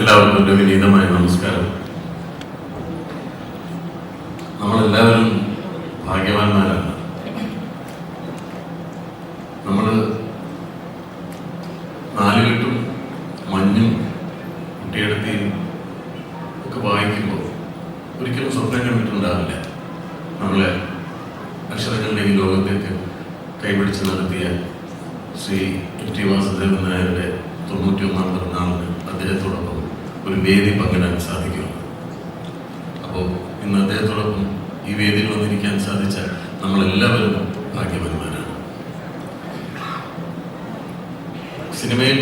എല്ലാവർക്കും എന്റെ വിനീതമായ നമസ്കാരം. നമ്മളെല്ലാവരും ഭാഗ്യവാന്മാരാണ്. നമ്മൾ നാലുകെട്ടും മഞ്ഞും കുട്ടിയെടുത്തിയും ഒക്കെ വായിക്കുമ്പോൾ ഒരിക്കലും സ്വപ്നം കണ്ടിട്ടുണ്ടാവില്ല. നമ്മളെ അക്ഷരങ്ങളുടെ ഈ ലോകത്തേക്ക് കൈപിടിച്ച് നടത്തിയ ശ്രീ ടി വാസുദേവൻ നായരുടെ തൊണ്ണൂറ്റി ഒന്നാം പിറന്നാളിന് അദ്ദേഹത്തോടൊപ്പം ഒരു വേദി പങ്കിടാൻ സാധിക്കും. അപ്പോൾ ഇന്ന് അദ്ദേഹത്തോടൊപ്പം ഈ വേദിയിൽ വന്നിരിക്കാൻ സാധിച്ച നമ്മളെല്ലാവരും ഭാഗ്യവാന്മാരാണ്. സിനിമയിൽ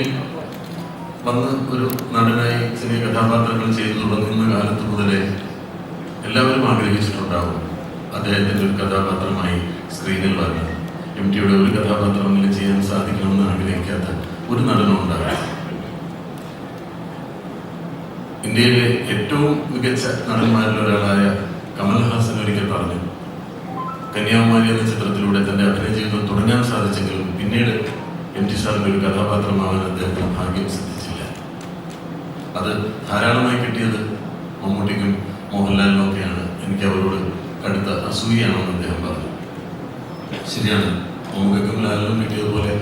വന്ന് ഒരു നടനായി സിനിമ കഥാപാത്രങ്ങൾ ചെയ്തു തുടങ്ങുന്ന കാലത്ത് മുതലേ എല്ലാവരും ആഗ്രഹിച്ചിട്ടുണ്ടാവും. അദ്ദേഹത്തിന്റെ ഒരു കഥാപാത്രമായി സ്ക്രീനിൽ വരണം എം ടിയുടെ ഒരു കഥാപാത്രമെങ്കിലും ചെയ്യാൻ സാധിക്കണമെന്ന് ആഗ്രഹിക്കാത്ത ഒരു നടനും ഇന്ത്യയിലെ ഏറ്റവും മികച്ച നടന്മാരിൽ ഒരാളായ കമൽഹാസൻ ഒരിക്കൽ പറഞ്ഞു കന്യാകുമാരി എന്ന ചിത്രത്തിലൂടെ തന്റെ അഭിനയ ജീവിതം തുടങ്ങാൻ സാധിച്ചെങ്കിലും പിന്നീട് എം ടി സാറിന്റെ ഒരു കഥാപാത്രമാവാൻ അദ്ദേഹത്തിന് ഭാഗ്യം സിദ്ധിച്ചില്ല. അത് ധാരാളമായി കിട്ടിയത് മമ്മൂട്ടിക്കും മോഹൻലാലിനും ഒക്കെയാണ്. എനിക്ക് അവരോട് കടുത്ത അസൂയാണെന്ന് അദ്ദേഹം പറഞ്ഞു. ശരിയാണ് മമ്മൂക്കും ലാലിനും കിട്ടിയതുപോലെ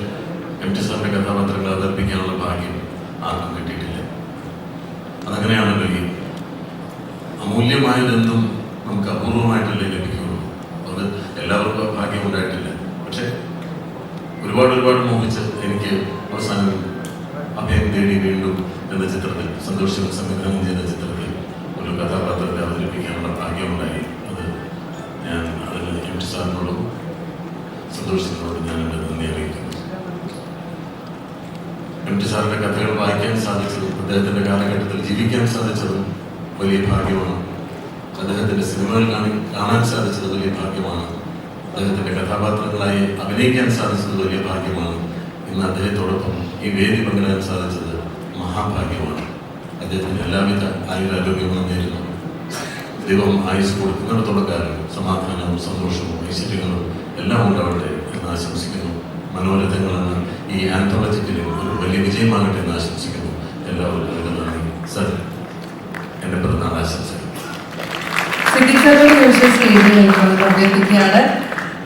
എം ടി സാറിന്റെ കഥാപാത്രങ്ങൾ അവതരിപ്പിക്കാനുള്ള ഭാഗ്യം ആർക്കും കിട്ടിയിട്ടില്ല. അതങ്ങനെയാണല്ലോ ഈ അമൂല്യമായതെന്തും നമുക്ക് അപൂർവമായിട്ടല്ലേ ലഭിക്കുള്ളൂ. അത് എല്ലാവർക്കും ഭാഗ്യം ഉണ്ടായിട്ടില്ല പക്ഷെ ഒരുപാട് ഒരുപാട് മോഹിച്ച് എനിക്ക് അവസാനം അഭയം തേടി വീണ്ടും എന്ന ചിത്രത്തിൽ സന്തോഷം സംവിധാനം ചെയ്ത ചിത്രത്തിൽ ഒരു കഥാപാത്രത്തെ അവതരിപ്പിക്കാനുള്ള ഭാഗ്യമുണ്ടായി. അത് ഞാൻ അതിൽ എം സന്തോഷം സന്തോഷത്തിനോടും ഞാൻ എന്റെ നന്ദി അറിയിക്കുന്നു ടി സാറിന്റെ കഥകൾ വായിക്കാൻ സാധിച്ചതും അദ്ദേഹത്തിന്റെ കാലഘട്ടത്തിൽ ജീവിക്കാൻ സാധിച്ചതും വലിയ ഭാഗ്യമാണ്. അദ്ദേഹത്തിന്റെ സിനിമകൾ കാണി കാണാൻ സാധിച്ചത് വലിയ ഭാഗ്യമാണ്. അദ്ദേഹത്തിന്റെ കഥാപാത്രങ്ങളായി അഭിനയിക്കാൻ സാധിച്ചത് വലിയ ഭാഗ്യമാണ്. ഇന്ന് അദ്ദേഹത്തോടൊപ്പം ഈ വേദി പങ്കിടാൻ സാധിച്ചത് മഹാഭാഗ്യമാണ്. അദ്ദേഹത്തിന് എല്ലാവിധ ആയുരാരോഗ്യങ്ങളും നേരുന്നു. ദൈവം ആയുസ് കൊടുക്കുന്നിടത്തോളം കാലം സമാധാനവും സന്തോഷവും ഐശ്വര്യങ്ങളും എല്ലാം ഉണ്ടാവട്ടെ എന്ന് ആശംസിക്കുന്നു. മനോരഥങ്ങളെന്ന ഈ ആന്തോളജിക്കലും ഒരു വലിയ വിജയമാകട്ടെ എന്ന് ആശംസിക്കുന്നു. എല്ലാവർക്കും നന്ദി. സർ എന്റെ പിറന്നാൾ ആശംസകൾ.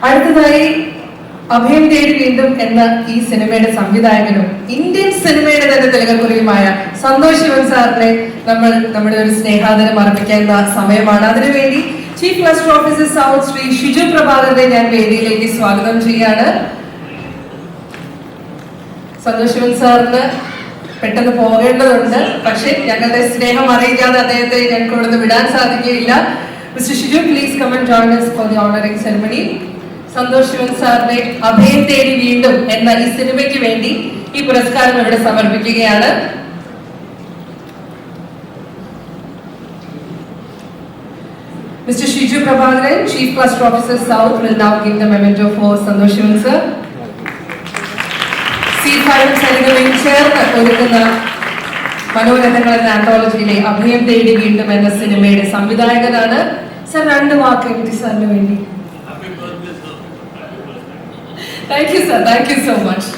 അടുത്തതായി അഭയം തേടി വീണ്ടും എന്ന ഈ സിനിമയുടെ സംവിധായകനും ഇന്ത്യൻ സിനിമയുടെ തന്നെ തിലകക്കുറിയുമായ സന്തോഷ് ശിവൻ സാറിനെ നമ്മൾ നമ്മുടെ ഒരു സ്നേഹാദരം അർപ്പിക്കേണ്ട സമയമാണ്. അതിനുവേണ്ടി chief cluster officer south Shri Shiju പ്രഭാകറിനെ ഞാൻ വേദിയിലേക്ക് സ്വാഗതം ചെയ്യാണ്. സന്തോഷ് ശിവൻ സാറിന് പെട്ടെന്ന് പോകേണ്ടതുണ്ട് പക്ഷെ ഞങ്ങളുടെ സ്നേഹം അറിയിക്കാതെ അദ്ദേഹത്തെ ഞങ്ങൾക്ക് ഇവിടുന്ന് വിടാൻ സാധിക്കുകയില്ല mister Shiju please come and join us for the honouring ceremony Santosh Sivan സാറിനെ അഭയം വീണ്ടും എന്ന ഈ സിനിമയ്ക്ക് വേണ്ടി ഈ പുരസ്കാരം ഇവിടെ സമർപ്പിക്കുകയാണ് Mr. Shiju Prabhakaran, Chief Cluster Officer South, will now give the memento for Santosh Shivan sir. Five സൈനികവും ചേർന്ന് ഒരുക്കുന്ന മനോരഥങ്ങൾ എന്ന ആന്തോളജിയിലെ അഭയം തേടി വീണ്ടും എന്ന സിനിമയുടെ സംവിധായകനാണ്. സർ രണ്ട് വാക്ക് എം ടി സാറിന് വേണ്ടി. Thank you sir thank you so much